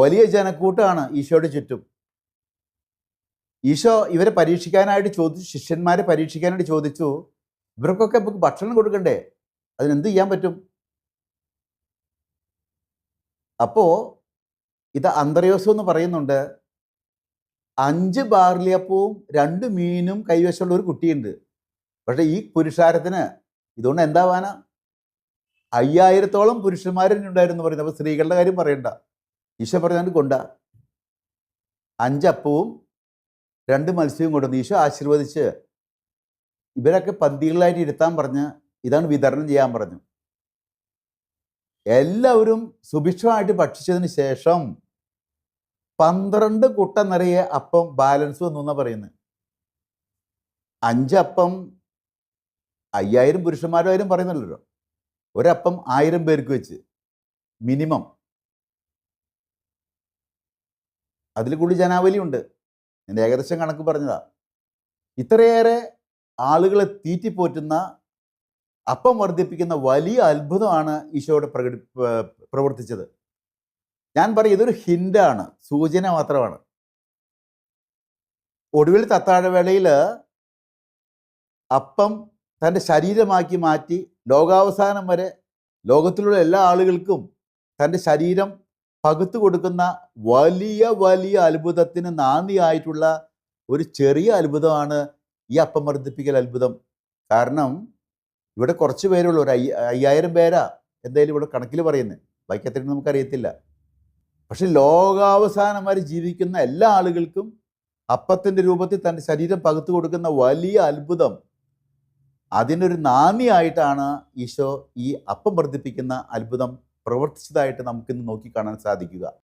വലിയ ജനക്കൂട്ടാണ് ഈശോയുടെ ചുറ്റും. ഈശോ ഇവരെ പരീക്ഷിക്കാനായിട്ട് ചോദിച്ചു ശിഷ്യന്മാരെ പരീക്ഷിക്കാനായിട്ട് ചോദിച്ചു ഇവർക്കൊക്കെ നമുക്ക് ഭക്ഷണം കൊടുക്കണ്ടേ? അതിനെന്ത് ചെയ്യാൻ പറ്റും? അപ്പോ ഇത് അന്തർയോസം എന്ന് പറയുന്നുണ്ട് അഞ്ച് ബാർലിയപ്പവും രണ്ട് മീനും കൈവശമുള്ള ഒരു കുട്ടിയുണ്ട്. പക്ഷേ ഈ പുരുഷാരത്തിന് ഇതുകൊണ്ട് എന്താവാനാ അയ്യായിരത്തോളം പുരുഷന്മാരുണ്ടായിരുന്നു പറയുന്നത് അപ്പോൾ സ്ത്രീകളുടെ കാര്യം പറയണ്ട. ഈശോ പറഞ്ഞാൽ കൊണ്ട. അഞ്ചപ്പവും രണ്ട് മത്സ്യവും കൊണ്ടുവന്നു ഈശോ ആശീർവദിച്ച് ഇവരൊക്കെ പന്തികളായിട്ട് ഇരുത്താൻ പറഞ്ഞ് ഇതാണ് വിതരണം ചെയ്യാൻ പറഞ്ഞു. എല്ലാവരും സുഭിക്ഷമായിട്ട് ഭക്ഷിച്ചതിന് ശേഷം പന്ത്രണ്ട് കുട്ട നിറയെ അപ്പം ബാലൻസ് വന്നു എന്നാ പറയുന്നത്. അഞ്ചപ്പം അയ്യായിരം പുരുഷന്മാരും ആയിരം പറയുന്നില്ലല്ലോ ഒരപ്പം ആയിരം പേർക്ക് വെച്ച്. മിനിമം. അതിൽ കൂടി ജനാവലി ഉണ്ട് എന്റെ ഏകദേശം കണക്ക് പറഞ്ഞതാ. ഇത്രയേറെ ആളുകളെ തീറ്റിപ്പോറ്റുന്ന അപ്പം വർദ്ധിപ്പിക്കുന്ന വലിയ അത്ഭുതമാണ് ഈശോയുടെ പ്രകടി പ്രവർത്തിച്ചത്. ഞാൻ പറയും ഇതൊരു ഹിന്റാണ് സൂചന മാത്രമാണ്. ഒടുവിൽ തത്താഴവേളയിൽ അപ്പം തന്റെ ശരീരമാക്കി മാറ്റി ലോകാവസാനം വരെ ലോകത്തിലുള്ള എല്ലാ ആളുകൾക്കും തന്റെ ശരീരം പകുത്തു കൊടുക്കുന്ന വലിയ വലിയ അത്ഭുതത്തിന് നാന്ദിയായിട്ടുള്ള ഒരു ചെറിയ അത്ഭുതമാണ് ഈ അപ്പം വർദ്ധിപ്പിക്കൽ അത്ഭുതം. കാരണം ഇവിടെ കുറച്ച് പേരുള്ളൂ ഒരു അയ്യ അയ്യായിരം പേരാ എന്തായാലും ഇവിടെ കണക്കിൽ പറയുന്നത് ബാക്കി എത്രയും നമുക്കറിയത്തില്ല. പക്ഷെ ലോകാവസാനം വരെ ജീവിക്കുന്ന എല്ലാ ആളുകൾക്കും അപ്പത്തിന്റെ രൂപത്തിൽ തന്റെ ശരീരം പകുത്തു കൊടുക്കുന്ന വലിയ അത്ഭുതം. അതിനൊരു നാന്ദിയായിട്ടാണ് ഈശോ ഈ അപ്പം വർദ്ധിപ്പിക്കുന്ന അത്ഭുതം പ്രവർത്തിച്ചതായിട്ട് നമുക്കിന്ന് നോക്കിക്കാണാൻ സാധിക്കുക.